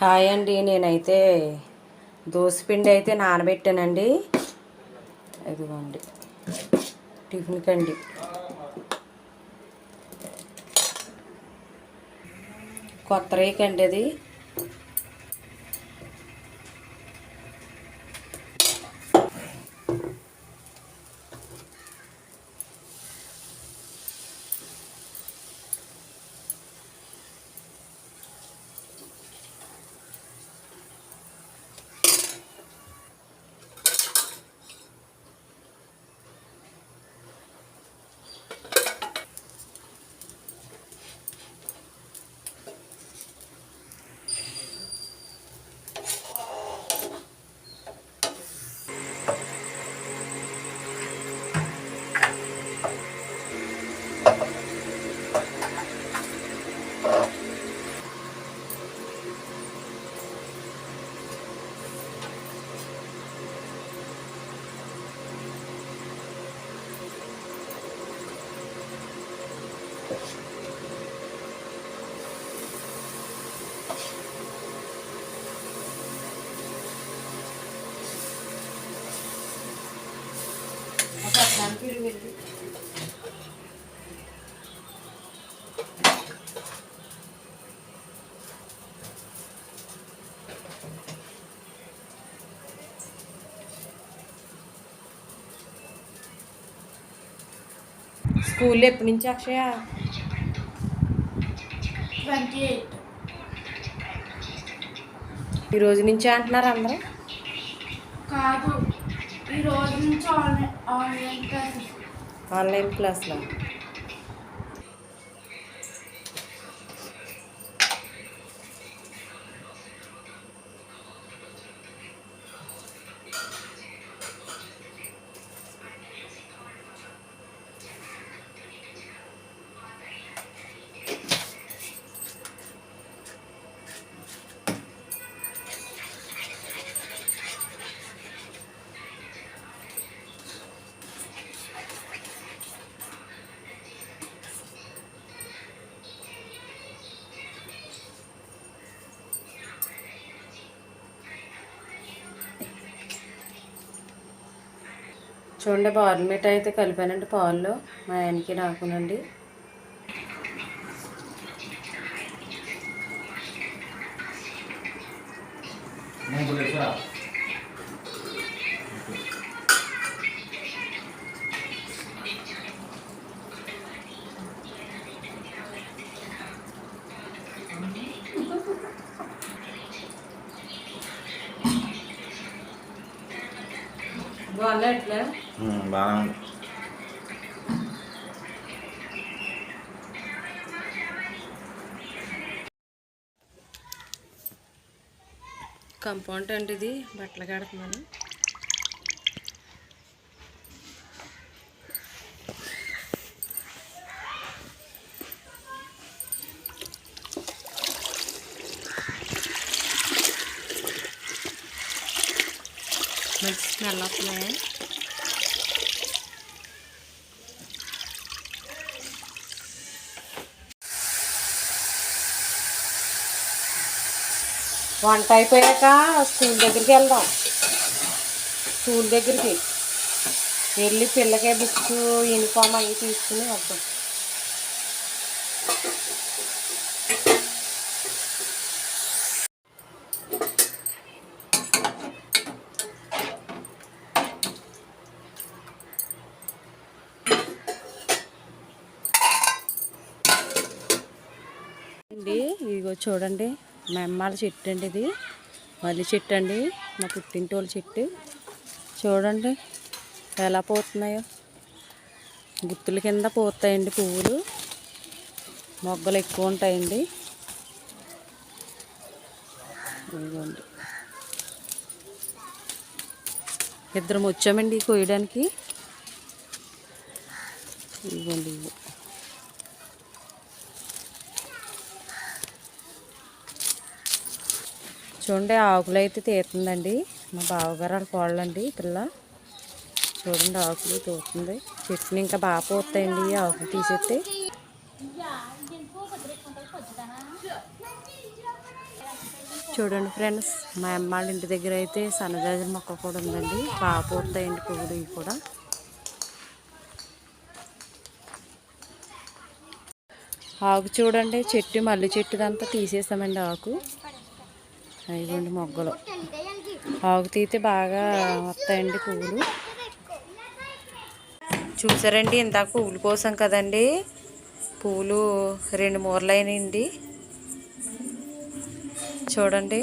Hi అండి నేనైతే దోసపిండి అయితే నానబెట్టానండి. ఇదిగోండి టిఫిన్కి అండి కొత్త రేకండి అండి అది. స్కూల్లో ఎప్పటి నుంచి అక్షయ? Twenty eight. ఈ రోజు నుంచే అంటున్నారు అందరూ? కాదు ఈ రోజు నుంచి ఆన్లైన్ ఆన్లైన్ క్లాసెస్. ఆన్లైన్ క్లాస్లో? చూడండి బార్మీట అయితే కలిపానండి పాల్లో. మా ఆయనకి నాకునండి బాగున్నా ఎట్లా బాగా ఉంది. కంపౌండ్ అండి ఇది బట్టలు కడుతున్నాను. మంచి స్మెల్ వస్తున్నాయా? వంట అయిపోయాక స్కూల్ దగ్గరికి వెళ్దాం. స్కూల్ దగ్గరికి వెళ్ళి పిల్లకే బుక్స్ యూనిఫామ్ అవి తీసుకుని వద్దాం. అండి ఇదిగో చూడండి. మా అమ్మాల చెట్టు అండి ఇది మల్లి చెట్టు అండి మా పుట్టింటోళ్ళ చెట్టు. చూడండి ఎలా పోతున్నాయో. గుత్తుల కింద పోతాయండి పువ్వులు. మొగ్గలు ఎక్కువ ఉంటాయండి. ఇదిగోండి. ఇద్దరం వచ్చామండి కోయడానికి ఇదిగోండి ఇవి. చూడండి ఆకులు అయితే తీస్తుందండి. మా బావగారు వాళ్ళ కోళ్ళండి పిల్ల. చూడండి ఆకులు తోతుంది. చెట్టుని ఇంకా బాగా పోతాయండి ఈ ఆకులు తీసేస్తే. చూడండి ఫ్రెండ్స్ మా అమ్మ వాళ్ళ ఇంటి దగ్గర అయితే సన్నజాజి మొక్క కూడా ఉందండి. బాగా పూర్తయింది పువ్వులు ఇవి కూడా. ఆకు చూడండి చెట్టు మల్లి చెట్టుదంతా తీసేసామండి ఆకు. అయిపోండి మొగ్గలు. ఆకు బాగా వస్తాయండి పువ్వులు. చూసారండి ఇందాక పువ్వులు కోసం కదండి. పువ్వులు రెండు మూరలు అయినాయండి. చూడండి.